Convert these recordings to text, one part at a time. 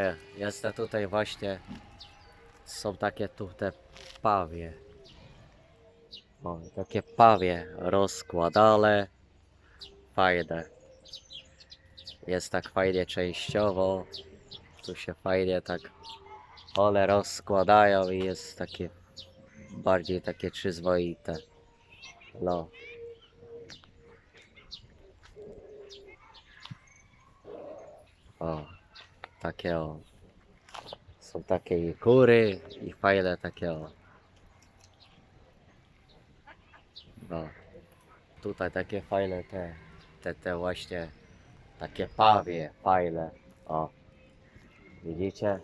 E, Jestem tutaj właśnie. Są takie tu te pawie. O, takie pawie rozkładane. Fajne. Jest tak fajnie częściowo. Tu się fajnie tak one rozkładają i jest takie bardziej takie przyzwoite. No. O, takie o. Są takie i kury i fajne takie o. No. Tutaj takie fajne te, te, te właśnie takie pawie fajne. O. Widzicie?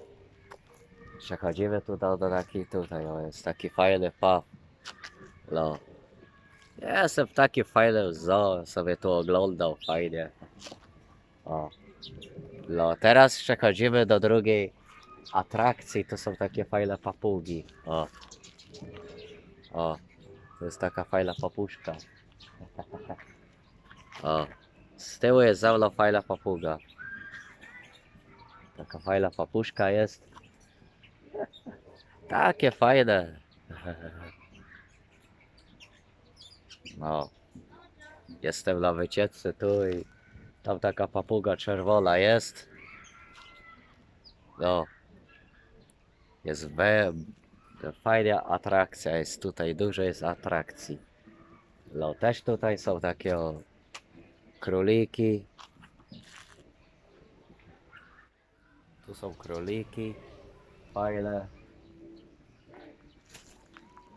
Przechodzimy tutaj do taki tutaj, o jest taki fajny paw. No. Jestem w takim fajnym zoo, sobie tu oglądał fajnie. O. No, teraz przechodzimy do drugiej atrakcji, to są takie fajne papugi. O. O. To jest taka fajna papuszka. O. Z tyłu jest za mną fajna papuga. Taka fajna papuszka jest. Takie fajne. No. Jestem na wycieczce tu i tam taka papuga czerwona jest. No. Jest we... Fajna atrakcja jest tutaj, dużo jest atrakcji. No też tutaj są takie o króliki. Tu są króliki. Fajne.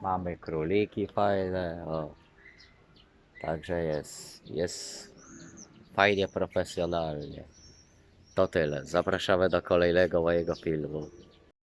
Mamy króliki fajne. O. Także jest. Jest fajnie profesjonalnie. To tyle. Zapraszamy do kolejnego mojego filmu.